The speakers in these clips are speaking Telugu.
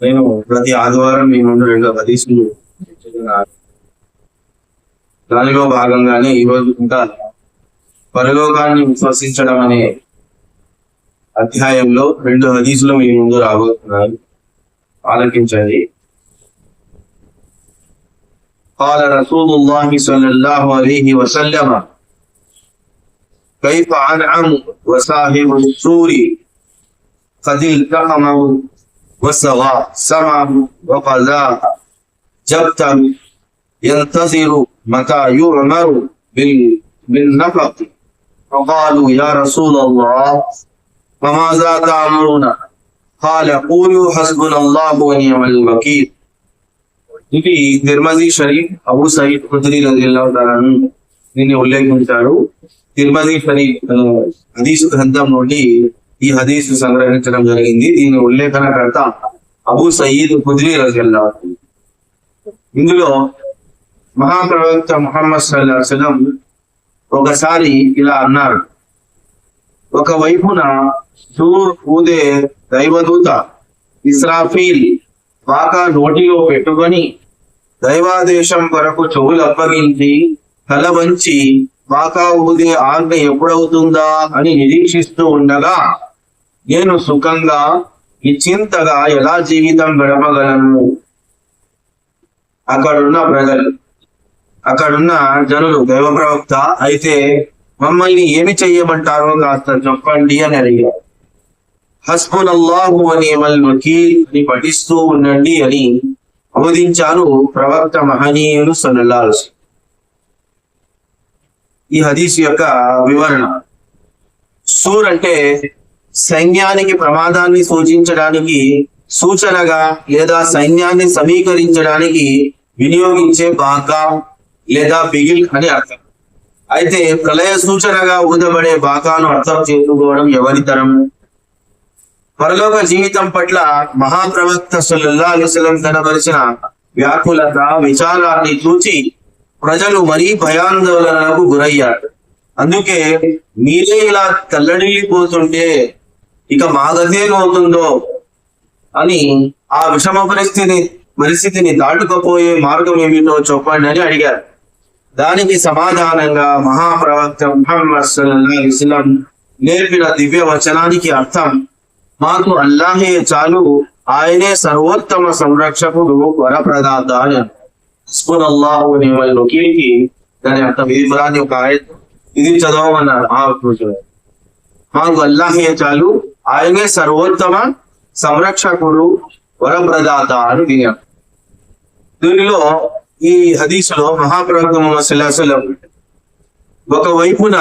మేము ప్రతి ఆదివారం మీ నుండి రెండు హదీసులు దానిలో భాగంగానే ఈరోజు ఇంకా పరలోకాన్ని విశ్వసించడం అనే అధ్యాయంలో రెండు హదీసులు మీ ముందు రాబోతున్నాయి. ఆలకించండి. قال رسول الله صلى الله عليه وسلم كيف أنعم وصاحب السور؟ قد التقمه وسغى سمعه وقذاه جبتا ينتظر متى يؤمر بال- بالنفق. فقالوا يا رسول الله وماذا تأمرنا؟ قال قولوا حسبنا الله ونعم الوكيل. ఇది Tirmidhi Sharif Abu Saeed Khudri రజిల్లాహు దీన్ని ఉల్లేఖించారు. తిరుమది షరీఫ్ హదీసు గ్రంథం నుండి ఈ హదీసు సంగ్రహించడం జరిగింది. దీని ఉల్లేఖనకర్త అబు సయీద్ ఖుద్రీ రజిల్లా ఇందులో మహాప్రవక్త ముహమ్మద్ సల్లాహు ఒకసారి ఇలా అన్నారు. ఒక వైపున దూర్ ఊదే దైవదూత ఇస్రాఫీల్ పాక నోటిలో పెట్టుకొని దైవాదేశం వరకు చెవులు అప్పగించి తల వంచి బాకా ఊదే ఆజ్ఞ ఎప్పుడవుతుందా అని నిరీక్షిస్తూ ఉండగా నేను సుఖంగా నిశ్చింతగా ఎలా జీవితం గడపగలను? అక్కడున్న ప్రజలు అక్కడున్న జనులు దైవ ప్రవక్త అయితే మమ్మల్ని ఏమి చెయ్యమంటారో కాస్త చెప్పండి అని అడిగారు. హస్బున్ అల్లాహు అని పఠిస్తూ ఉండండి అని బోధించారు ప్రవక్త మహనీయులు సల్లాల్ ఈ హదీస్ యొక్క వివరణ. సూర్ అంటే సైన్యానికి ప్రమాదాన్ని సూచించడానికి సూచనగా లేదా సైన్యాన్ని సమీకరించడానికి వినియోగించే బాకా లేదా బిగిల్ అని అర్థం. అయితే ప్రళయ సూచనగా ఊదబడే బాకాను అర్థం చేసుకోవడం ఎవరితరం పరలోక జీవితం పట్ల మహాప్రవక్త సుల్లా అలైహి కనబరిచిన వ్యాకులత విచారాన్ని చూచి ప్రజలు మరీ భయాందోళనకు గురయ్యారు. అందుకే మీరే ఇలా తల్లడిల్లిపోతుంటే ఇక మా గతేమవుతుందో అని ఆ విషమ పరిస్థితి పరిస్థితిని దాటుకపోయే మార్గం ఏమిటో చెప్పండి అని అడిగారు. దానికి సమాధానంగా మహాప్రవక్త ముహమ్మద్ సల్లల్లాహు నేర్పిన దివ్య వచనానికి అర్థం మాకు అల్లాహే చాలు. ఆయనే సర్వోత్తమ సంరక్షకుడు వరప్రదాత అని హస్బునల్లాహు దాని అర్థం ఇది పురాణి ఒక ఇది చదవమన్నారు ఆ రోజు మాకు అల్లాహే చాలు. ఆయనే సర్వోత్తమ సంరక్షకుడు వరప్రదాత అని దీని దీనిలో ఈ హదీసులో మహాప్రవక్త ముహమ్మద్ ఒక వైపున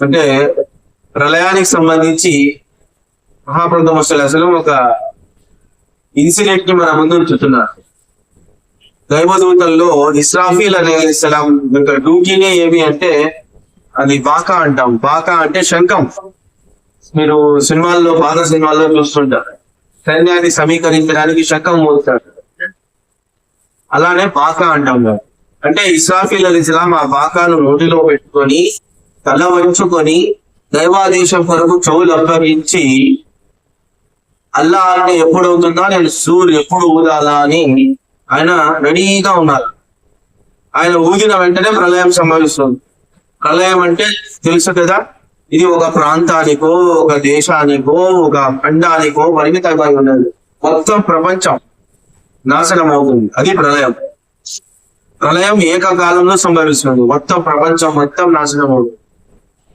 అంటే ప్రళయానికి సంబంధించి మహాప్రభు అసలు ఒక ఇన్సిడెంట్ని మన ముందు ఉంచుతున్నారు. దైవదూతల్లో ఇస్రాఫీల్ అనే సలాం యొక్క డ్యూటీనే ఏమి అంటే అది బాకా అంటాం. బాకా అంటే శంఖం. మీరు సినిమాల్లో పాత సినిమాల్లో చూస్తుంటారు. సైన్యాన్ని సమీకరించడానికి శంఖం మోస్తాడు అలానే బాకా అంటాం అంటే ఇస్రాఫీల్ అలీ ఇస్లాం ఆ బాకాను నోటిలో పెట్టుకొని తల వంచుకొని దైవాదేశం కొరకు చెవులు అప్పగించి అల్లా అంటే ఎప్పుడు అవుతుందా నేను సూర్యుడు ఎప్పుడు ఊదాలా అని ఆయన రెడీగా ఉన్నారు. ఆయన ఊదిన వెంటనే ప్రళయం సంభవిస్తుంది. ప్రళయం అంటే తెలుసు కదా ఇది ఒక ప్రాంతానికో ఒక దేశానికో ఒక ఖండానికో పరిమితమై ఉండదు మొత్తం ప్రపంచం నాశనం అవుతుంది అది ప్రళయం. ప్రళయం ఏకకాలంలో సంభవిస్తుంది. మొత్తం ప్రపంచం మొత్తం నాశనం అవుతుంది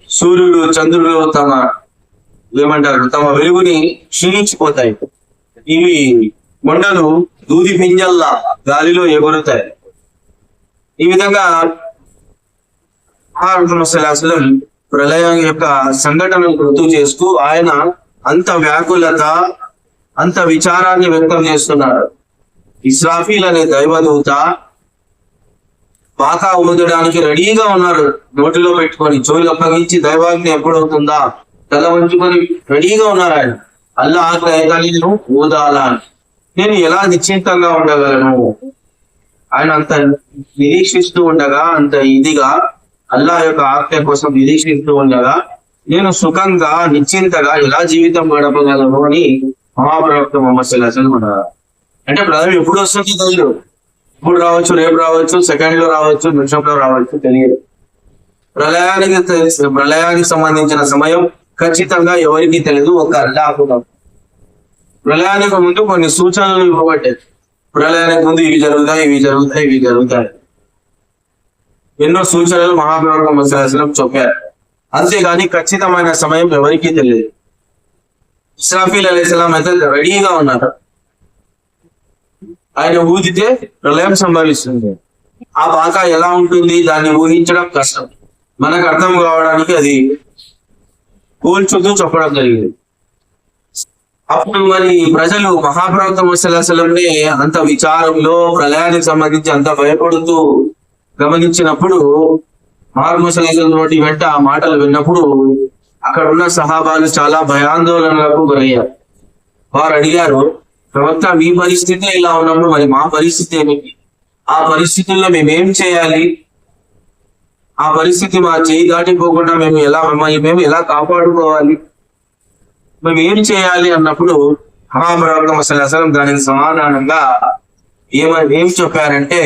సూర్యుడు చంద్రుడు తమ ఏమంటారు? తమ వెలుగుని క్షీణించిపోతాయి. ఇవి మొండలు దూది పింజల్లా గాలిలో ఎగురుతాయి. ఈ విధంగా అసలు ప్రళయం యొక్క సంఘటనను గుర్తు చేస్తూ ఆయన అంత వ్యాకులత అంత విచారాన్ని వ్యక్తం చేస్తున్నారు. ఇస్రాఫీల్ అనే దైవదూత పాక ఊదడానికి రెడీగా ఉన్నారు. నోటిలో పెట్టుకొని చెవులు అప్పగించి దైవాజ్ఞ ఎప్పుడవుతుందా? తల వంచుకొని రెడీగా ఉన్నారు ఆయన. అల్లా ఆగ్రహాన్ని నేను ఊదాలా అని. నేను ఎలా నిశ్చింతంగా ఉండగలను? ఆయన అంత నిరీక్షిస్తూ ఉండగా అంత ఇదిగా అల్లా యొక్క ఆజ్ఞ కోసం నిరీక్షిస్తూ ఉండగా నేను సుఖంగా నిశ్చింతగా ఎలా జీవితం గడపగలను అని మహాప్రవక్త మొహమ్మద్ సల్లాహం ఉన్నారు అంటే ప్రధానం ఎప్పుడు వస్తుంది తెలియదు. ఇప్పుడు రావచ్చు రేపు రావచ్చు సెకండ్లో రావచ్చు నిమిషంలో రావచ్చు తెలియదు. ప్రళయానికి ప్రళయానికి సంబంధించిన సమయం ఖచ్చితంగా ఎవరికి తెలియదు ఒక అల్లాహు ప్రళయానికి ముందు కొన్ని సూచనలు ఇవ్వబడ్డాయి. ప్రళయానికి ముందు ఇవి జరుగుతాయి ఇవి జరుగుతాయి ఇవి జరుగుతాయి. ఎన్నో సూచనలు మహాప్రభు మసలాసనం చెప్పారు. అంతేగాని ఖచ్చితమైన సమయం ఎవరికీ తెలియదు. ఇస్రాఫీల్ అలీస్లాం అయితే రెడీగా ఉన్నారు. ఆయన ఊదితే ప్రళయం సంభవిస్తుంది. ఆ బాక ఎలా ఉంటుంది? దాన్ని ఊహించడం కష్టం. మనకు అర్థం కావడానికి అది పోల్చుతూ చెప్పడం జరిగింది. అప్పుడు మరి ప్రజలు మహాప్రాంతం ముసలాసలంనే అంత విచారంలో ప్రళయానికి సంబంధించి అంత భయపడుతూ గమనించినప్పుడు మహాముసలాసం నోటి వెంట ఆ మాటలు విన్నప్పుడు అక్కడ ఉన్న సహాబాలు చాలా భయాందోళనలకు గురయ్యారు. వారు అడిగారు ప్రవక్త మీ పరిస్థితి ఇలా ఉన్నప్పుడు? మరి మా పరిస్థితి ఏమిటి? ఆ పరిస్థితుల్లో మేమేం చేయాలి? ఆ పరిస్థితి మా చేయి దాటిపోకుండా మేము ఎలా మమ్మల్ని మేము ఎలా కాపాడుకోవాలి? మేము ఏం చేయాలి అన్నప్పుడు మహాప్రవక్త అసలు అసలు దానికి సమాధానంగా ఏమని ఏం చెప్పారంటే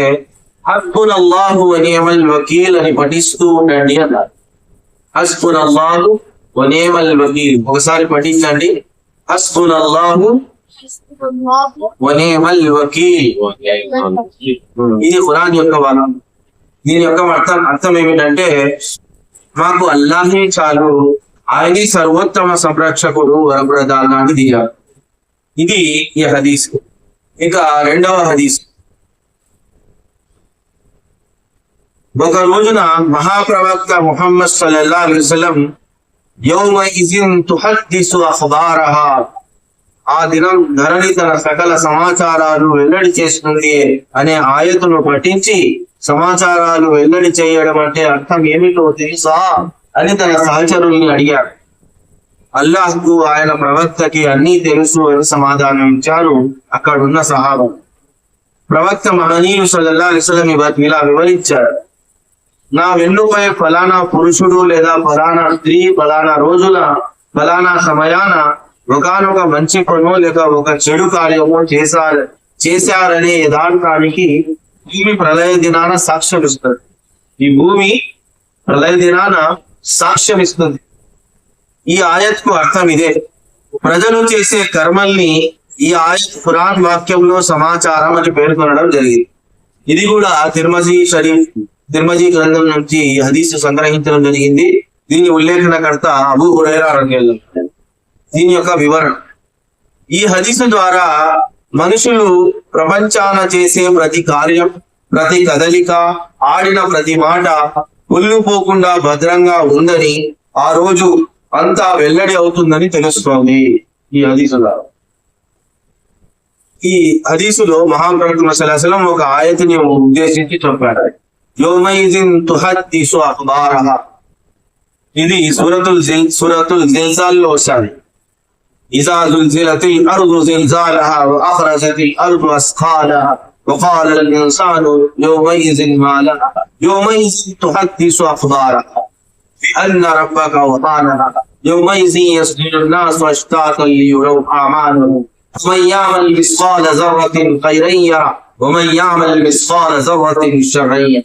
హస్బున్ అల్లాహు వనేమల్ వకీల్ అని పఠిస్తూ ఉండండి అన్నారు. హస్బున్ అల్లాహు వనేమల్ వకీల్ ఒకసారి పఠించండి. హస్బున్ అల్లాహు వనేమల్ వకీల్ ఇది ఖురాన్ యొక్క వరం దీని యొక్క అర్థం అర్థం ఏమిటంటే మాకు అల్లాహే చాలు ఆయనే సర్వోత్తమ సంరక్షకుడు వరప్రదానాన్ని దిగారు ఇది ఈ హదీస్. ఇక రెండవ హదీస్. ఒక రోజున మహాప్రవక్త ముహమ్మద్ సల్లల్లా అలైవలం వసల్లం తుహద్దిసు ఆ దినం ధరణి తన సకల సమాచారాలు వెల్లడి చేస్తుంది అనే ఆయతను పఠించి సమాచారాలు వెల్లడి చేయడం అంటే అర్థం ఏమిటో తెలుసా అని తన సహచరుల్ని అడిగాడు. అల్లాహ్కు ఆయన ప్రవక్తకి అన్నీ తెలుసు అని సమాధానం ఇచ్చారు. అక్కడున్న సహాబు. ప్రవక్త మహనీయు సల్లల్లాహు ఇలా వివరించారు. నా వెన్నుపై ఫలానా పురుషుడు లేదా ఫలానా స్త్రీ ఫలానా రోజుల ఫలానా సమయాన ఒకనొక మంచి పనో లేక ఒక చెడు కార్యమో చేశారు చేశారనే యథార్థానికి భూమి ప్రళయ దినాన సాక్ష్యం ఇస్తుంది. ఈ భూమి ప్రళయ దినాన సాక్ష్యం ఇస్తుంది. ఈ ఆయత్కు అర్థం ఇదే. ప్రజలు చేసే కర్మల్ని ఈ ఆయత్ పురాణ్ వాక్యంలో సమాచారం అని పేర్కొనడం జరిగింది. ఇది కూడా తిరుమజీ షరీఫ్ తిరుమజీ గ్రంథం నుంచి ఈ హదీస్ సంగ్రహించడం జరిగింది. దీని ఉల్లేఖనకర్త అబు హురైరా రలియల్లాహు దీని యొక్క వివరణ. ఈ హదీసు ద్వారా మనుషులు ప్రపంచాన చేసే ప్రతి కార్యం ప్రతి కదలిక ఆడిన ప్రతి మాట పోకుండా భద్రంగా ఉందని ఆ రోజు అంతా వెల్లడి అవుతుందని తెలుస్తోంది ఈ హదీసులో. ఈ హదీసులో మహాప్రభు సలసలం ఒక ఆయతిని ఉద్దేశించి చెప్పారు యోమైజిన్ తుహద్దీసు అఖ్బారహ. ఇది సూరతుల్ సూరతుల్ జిల్జాల్లో వస్తాయి إذا زلزلت الأرض زلزالها وأخرجت الأرض أثقالها وقال الإنسان يومئذ ما لها يومئذ تحدث أخبارها بأن ربك وطانها يومئذ يصدر الناس أشتاتا ليروا أعمالهم ومن يعمل مثقال ذرة خيرا يره ومن يعمل مثقال ذرة شرا يره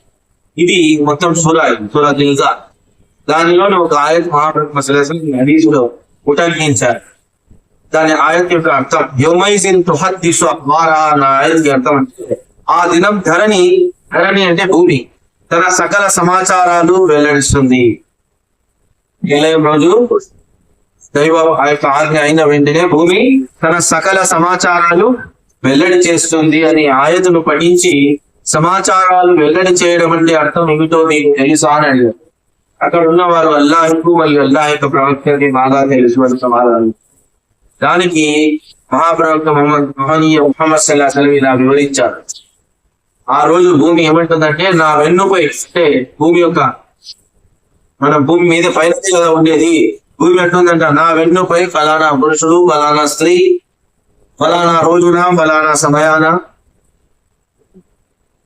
ఇది మొత్తం సూర సూర దిల్జా దానిలోని ఒక ఆయత్ మహాప్రభు మసలసం హదీసులో ఉటంకించారు దాని ఆయత్ యొక్క అర్థం యోమైజిన్ తుహద్దిసు అఖ్బారా అన్న ఆయత్ అర్థం ఆ దినం ధరణి ధరణి అంటే భూమి. తన సకల సమాచారాలు వెల్లడిస్తుంది. నిలయం రోజు దైవ ఆ యొక్క ఆజ్ఞ అయిన వెంటనే భూమి తన సకల సమాచారాలు వెల్లడి చేస్తుంది అని ఆయతను పఠించి సమాచారాలు వెల్లడి చేయడం అంటే అర్థం ఏమిటో మీకు తెలుసా అని అడిగారు. అక్కడ ఉన్న వారు అల్లాహకు మరియు అల్లాహ్ యొక్క ప్రవక్తని బాగా తెలుసు అని సమాధానం దానికి మహాప్రవక్త మొహమ్మద్ మహనీయ ముహమ్మద్ సల్లాహ్ ఇలా వివరించారు. ఆ రోజు భూమి ఏమంటుందంటే నా వెన్నుపై అంటే భూమి యొక్క మన భూమి మీద పైన కదా ఉండేది. భూమి ఎట్లుందంట నా వెన్నుపై ఫలానా పురుషుడు ఫలానా స్త్రీ ఫలానా రోజున ఫలానా సమయాన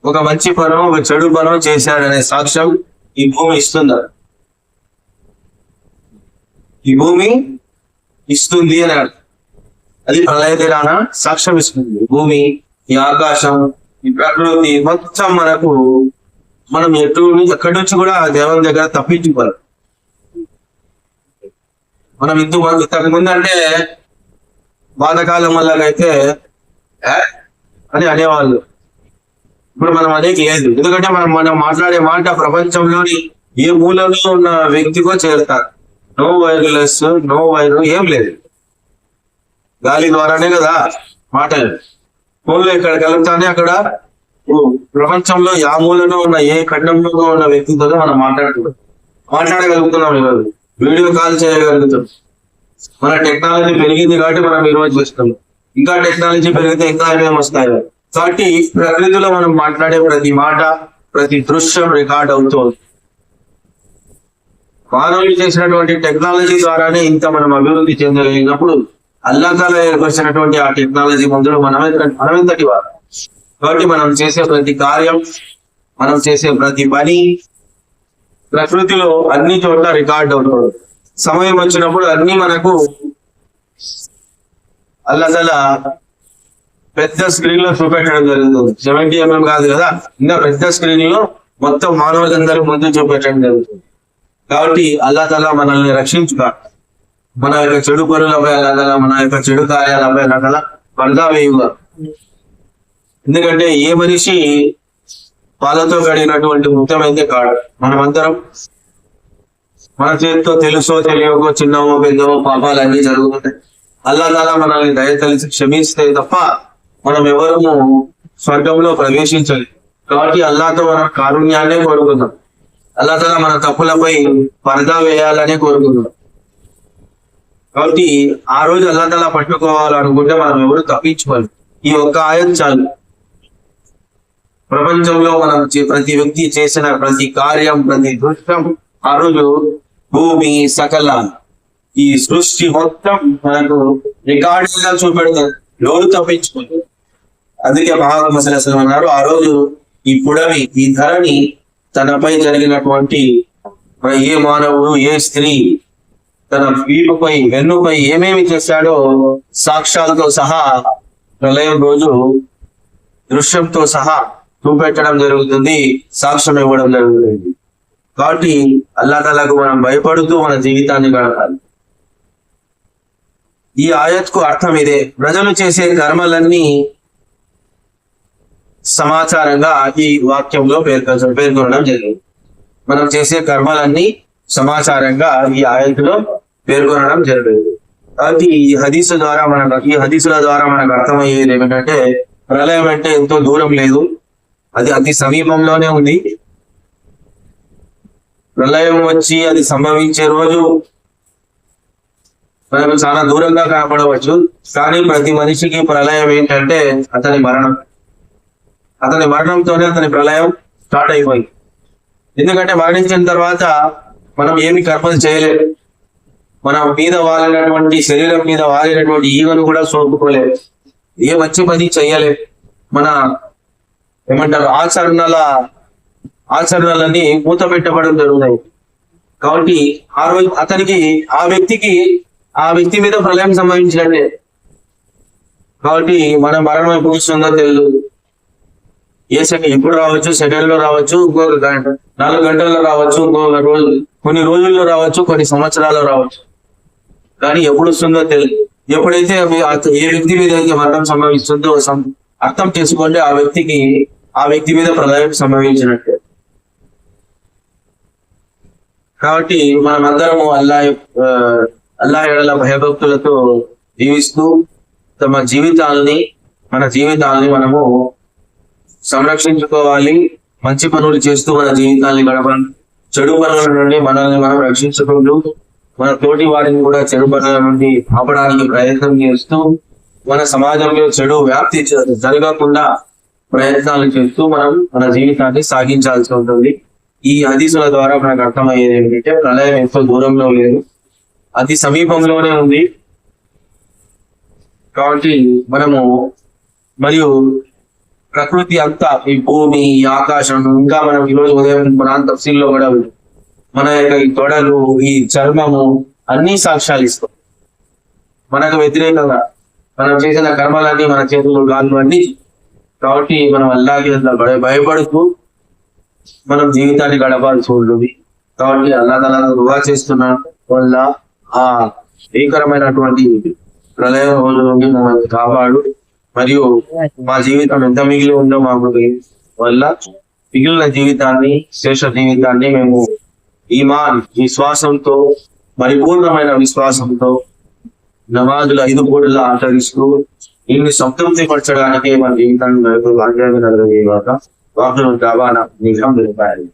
ఒక మంచి పనం ఒక చెడు పనం చేశాడనే సాక్ష్యం ఈ భూమి ఇస్తుందా ఈ భూమి ఇస్తుంది అని అది ప్రళయ దినాన సాక్ష్యం ఇస్తుంది భూమి ఈ ఆకాశం ఈ ప్రకృతి మొత్తం మనకు మనం ఎటు నుంచి ఎక్కడి నుంచి కూడా ఆ దేవుని దగ్గర తప్పించుకోవాలి. మనం ఇందు ఇంతకు ముందు అంటే బాధకాలం వల్లనైతే అని అనేవాళ్ళు. ఇప్పుడు మనం అనేది లేదు. ఎందుకంటే మనం మనం మాట్లాడే మాట ప్రపంచంలోని ఏ మూలలో ఉన్న వ్యక్తికో చేరుతారు. నో వైర్లెస్ నో వైర్ ఏం లేదు. గాలి ద్వారానే కదా మాట. ఫోన్లో ఇక్కడ కలుగుతానే అక్కడ. ప్రపంచంలో యా ఉన్న ఏ ఖండంలో ఉన్న వ్యక్తితో మనం మాట్లాడుతున్నాం మాట్లాడగలుగుతున్నాం ఈరోజు. వీడియో కాల్ చేయగలుగుతాం. మన టెక్నాలజీ పెరిగింది కాబట్టి మనం ఈ ఇంకా టెక్నాలజీ పెరిగితే ఇంకా ఏమేమి వస్తాయి. కాబట్టి ప్రకృతిలో మనం మాట్లాడే ప్రతి మాట ప్రతి దృశ్యం రికార్డ్ అవుతుంది మానవులు చేసినటువంటి టెక్నాలజీ ద్వారానే ఇంత మనం అభివృద్ధి చెందగలిగినప్పుడు అల్లాకాల ఏర్పరిచినటువంటి ఆ టెక్నాలజీ ముందు మనమే మనమెంతటి మనం వారు. కాబట్టి మనం చేసే ప్రతి కార్యం మనం చేసే ప్రతి పని ప్రకృతిలో అన్ని చోట్ల రికార్డ్ అవుతుంది. సమయం వచ్చినప్పుడు అన్ని మనకు అల్లదల పెద్ద స్క్రీన్లో చూపెట్టడం జరుగుతుంది. సెవెంటీ ఎంఎం కాదు కదా ఇంకా పెద్ద స్క్రీన్లో మొత్తం మానవులందరూ ముందు చూపెట్టడం జరుగుతుంది. కాబట్టి అల్లా తల మనల్ని రక్షించుక మన యొక్క చెడు పనులపై అల్లా మన యొక్క చెడు కార్యాలపై అల్లా పరదా వేయుగా. ఎందుకంటే ఏ మనిషి పాలతో కడిగినటువంటి ముఖ్యమైనది కాడు. మనమందరం మన చేతితో తెలుసో తెలియకో చిన్నవో పెద్దవో పాపాలు అన్ని జరుగుతుంటాయి. అల్లా తాలా మనల్ని దయ తెలిసి క్షమిస్తే తప్ప మనం ఎవరము స్వర్గంలో ప్రవేశించాలి. కాబట్టి అల్లాతో మన కారుణ్యాన్నే కోరుకుందాం. అల్లా తాలా మన తప్పులపై పరదా వేయాలనే కోరుకుందాం. కాబట్టి ఆ రోజు అల్లా పట్టుకోవాలనుకుంటే మనం ఎవరు తప్పించుకోవాలి ఈ ఒక్క ఆయన చాలు. ప్రపంచంలో మనం ప్రతి వ్యక్తి చేసిన ప్రతి కార్యం ప్రతి దృష్టం ఆ రోజు భూమి సకల ఈ సృష్టి మొత్తం మనకు రికార్డుగా చూపెడతారు ఎవరు తప్పించుకోరు. అందుకే మహాత్మ అసలు అన్నారు ఆ రోజు ఈ పుడవి ఈ ధరణి తనపై జరిగినటువంటి ఏ మానవుడు ఏ స్త్రీ తన వీపుపై వెన్నుపై ఏమేమి చేశాడో సాక్ష్యాలతో సహా ప్రళయం రోజు దృశ్యంతో సహా చూపెట్టడం జరుగుతుంది సాక్ష్యం ఇవ్వడం జరుగుతుంది. కాబట్టి అల్లాతలకు మనం భయపడుతూ మన జీవితాన్ని గడపాలి. ఈ ఆయత్కు అర్థం ఇదే. ప్రజలు చేసే కర్మలన్నీ సమాచారంగా ఈ వాక్యంలో పేర్కొన పేర్కొనడం జరిగింది. మనం చేసే కర్మలన్నీ సమాచారంగా ఈ ఆయత్తులో పేర్కొనడం జరిగింది. కాబట్టి ఈ హదీసు ద్వారా మన ఈ హదీసుల ద్వారా మనకు అర్థమయ్యేది ఏమిటంటే ప్రళయం అంటే ఎంతో దూరం లేదు. అది అతి సమీపంలోనే ఉంది. ప్రళయం వచ్చి అది సంభవించే రోజు మనకు చాలా దూరంగా కనపడవచ్చు. కానీ ప్రతి మనిషికి ప్రళయం ఏంటంటే అతని మరణం. అతని మరణంతోనే అతని ప్రళయం స్టార్ట్ అయిపోయింది. ఎందుకంటే మరణించిన తర్వాత మనం ఏమి కర్మలు చేయలేము. మన మీద వాలినటువంటి శరీరం మీద వాలినటువంటి ఈగను కూడా సోపుకోలేదు ఏ మంచి పని చెయ్యలే మన ఏమంటారు ఆచరణల ఆచరణలన్నీ మూత పెట్టబడడం జరుగుతాయి. కాబట్టి ఆ రోజు అతనికి ఆ వ్యక్తికి ఆ వ్యక్తి మీద ప్రళయం సంభవించినట్టే కాబట్టి మన మరణం ఎప్పుడు వస్తుందో తెలియదు ఏ సెకండ్ ఎప్పుడు రావచ్చు సెకండ్లో రావచ్చు ఇంకొక గంట నాలుగు గంటల్లో రావచ్చు ఇంకొక రోజు కొన్ని రోజుల్లో రావచ్చు కొన్ని సంవత్సరాల్లో రావచ్చు. కానీ ఎప్పుడు వస్తుందో తెలియదు ఎప్పుడైతే అవి ఏ వ్యక్తి మీద అయితే మరణం సంభవిస్తుందో అర్థం చేసుకోండి ఆ వ్యక్తికి ఆ వ్యక్తి మీద ప్రళయం సంభవించినట్టే. కాబట్టి మనమందరము అల్లా అల్లా ఎడల భయభక్తులతో జీవిస్తూ తమ జీవితాలని మన జీవితాలని మనము సంరక్షించుకోవాలి. మంచి పనులు చేస్తూ మన జీవితాన్ని గడపడం చెడు పనుల నుండి మనల్ని మనం రక్షించుకుంటూ మన తోటి వారిని కూడా చెడు పనుల నుండి ఆపడానికి ప్రయత్నం చేస్తూ మన సమాజంలో చెడు వ్యాప్తి జరగకుండా ప్రయత్నాలు చేస్తూ మనం మన జీవితాన్ని సాగించాల్సి ఉంటుంది. ఈ హదీసుల ద్వారా మనకు అర్థమయ్యేది ఏంటంటే ప్రళయం ఎంతో దూరంలో లేదు. అతి సమీపంలోనే ఉంది. కాబట్టి మనము మరియు ప్రకృతి అంతా ఈ భూమి ఈ ఆకాశం ఇంకా మనం ఈ రోజు ఉదయం మన తఫసీల్లో కూడా ఉంది. మన యొక్క ఈ తొడలు ఈ చర్మము అన్ని సాక్ష్యాలు ఇస్తాం మనకు వ్యతిరేకంగా మనం చేసిన కర్మలన్నీ మన చేతులు గాళ్ళు అన్ని కాబట్టి మనం అల్లాకి అట్లా భయపడుతూ మనం జీవితాన్ని గడపాల్సి ఉంటుంది. కాబట్టి అల్లా తలా దువా చేస్తున్న వల్ల ఆ భీకరమైనటువంటి ప్రళయం రోజు నుండి మమ్మల్ని కాపాడు. మరియు మా జీవితం ఎంత మిగిలి ఉందో మాకు వల్ల మిగిలిన జీవితాన్ని శేష జీవితాన్ని మేము ఈమాన్ విశ్వాసంతో పరిపూర్ణమైన విశ్వాసంతో నమాజుల ఐదు పూటలా ఆచరిస్తూ ఇన్ని సంతృప్తిపరచడానికి మన జీవితాన్ని భాగ్యాన్ని నడవజేయగాక వాహనం దావాన నిజం నిలిపారు